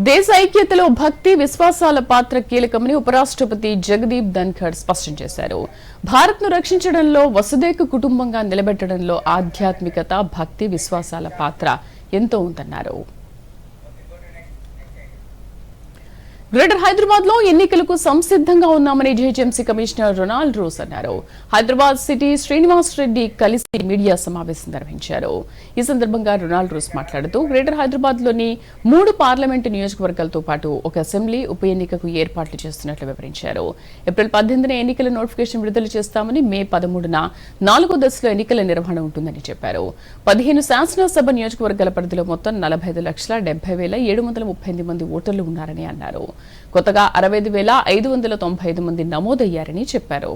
దేశ ఐక్యతలో భక్తి విశ్వాసాల పాత్ర కీలకమని ఉపరాష్ట్రపతి జగదీప్ ధన్ఖడ్ స్పష్టం చేశారు. భారత్ను రక్షించడంలో వసుదేక కుటుంబంగా నిలబెట్టడంలో ఆధ్యాత్మికత భక్తి విశ్వాసాల పాత్ర ఎంతో ఉందన్నారు. గ్రేటర్ హైదరాబాద్లో ఎన్నికలకు సంసిద్ధంగా ఉన్నామని జీహెచ్ఎంసీ కమిషనర్ రొనాల్డ్ రోస్ అన్నారు. హైదరాబాద్ సిటీ శ్రీనివాస్ రెడ్డి కలిసి మీడియా సమావేశం నిర్వహించారు. ఈ సందర్భంగా రొనాల్డ్ రోస్ మాట్లాడుతూ గ్రేటర్ హైదరాబాద్లోని మూడు పార్లమెంటు నియోజకవర్గాలతో పాటు ఒక అసెంబ్లీ ఉప ఎన్నికకు ఏర్పాట్లు చేస్తున్నట్లు వివరించారు. ఏప్రిల్ పద్దెనిమిదిన ఎన్నికల నోటిఫికేషన్ విడుదల చేస్తామని మే పదమూడున నాలుగో దశలో ఎన్నికల నిర్వహణ ఉంటుందని చెప్పారు. పదిహేను శాసనసభ నియోజకవర్గాల పరిధిలో మొత్తం నలభై ఐదు లక్షల డెబ్బై వేల ఏడు వందల ముప్పై ఎనిమిది మంది ఓటర్లు ఉన్నారని అన్నారు. కొత్తగా అరవై ఐదు వేల ఐదు వందల తొంభై ఐదు మంది నమోదయ్యారని చెప్పారు.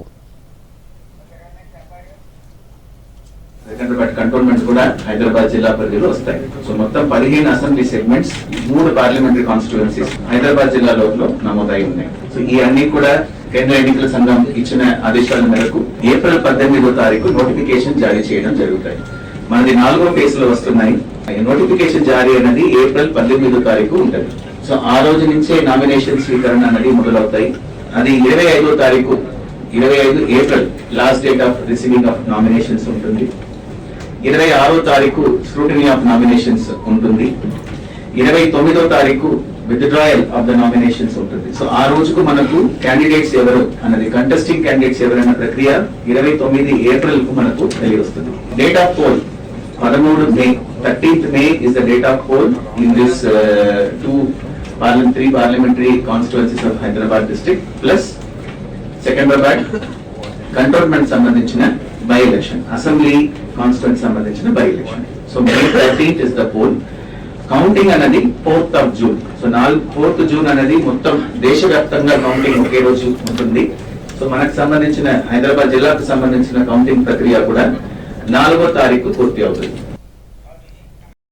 కంటోన్మెంట్స్ కూడా హైదరాబాద్ జిల్లా పరిధిలో వస్తాయి. సో మొత్తం పదిహేను అసెంబ్లీ సెగ్మెంట్స్ మూడు పార్లమెంటరీ కాన్స్టిట్యుయెన్సీస్ హైదరాబాద్ జిల్లా లోపల నమోదై ఉన్నాయి. సో ఈ అన్ని కూడా కేంద్ర ఎన్నికల సంఘం ఇచ్చిన ఆదేశాల మేరకు ఏప్రిల్ పద్దెనిమిదో తారీఖు నోటిఫికేషన్ జారీ చేయడం జరుగుతాయి. మనది నాలుగో ఫేజ్లో వస్తున్నాయి నోటిఫికేషన్ జారీ అనేది ఏప్రిల్ పద్దెనిమిదో తారీఖు ఉంటుంది. సో ఆ రోజు నుంచే నామినేషన్ స్వీకరణ అనేది మొదలవుతాయి. అది ఇరవై ఐదో తారీఖు ఇరవై ఐదు April last date of receiving of nominations ఉంటుంది. ఇరవై ఆరో తారీఖు స్క్రూటినీ ఆఫ్ నామినేషన్స్ ఉంటుంది. ఇరవై తొమ్మిదో తారీఖు విత్డ్రాయల్ ఆఫ్ ద నామినేషన్స్ ఉంటుంది. సో ఆ రోజుకు మనకు క్యాండిడేట్స్ ఎవరు అన్నది కంటెస్టింగ్ క్యాండిడేట్స్ ఎవరైన ప్రక్రియ ఇరవై తొమ్మిది ఏప్రిల్కు మనకు తెలియవస్తుంది డేట్ ఆఫ్ పోల్ పదమూడు May thirteenth May is the date of poll in this two parliament parliamentary constituencies of Hyderabad district plus Secunderabad cantonment సంబంధించిన బై ఎలక్షన్ అసెంబ్లీ కాన్స్టిట్యూంట్ సంబంధించిన by election so May thirteenth is the poll counting అనేది fourth of June so నాలుగు fourth June అనేది మొత్తం దేశవ్యాప్తంగా counting ఒకే రోజు ఉంటుంది. So మనకు సంబంధించిన హైదరాబాద్ జిల్లాకు సంబంధించిన కౌంటింగ్ ప్రక్రియ కూడా నాలుగో తారీఖు పూర్తి అవుతుంది.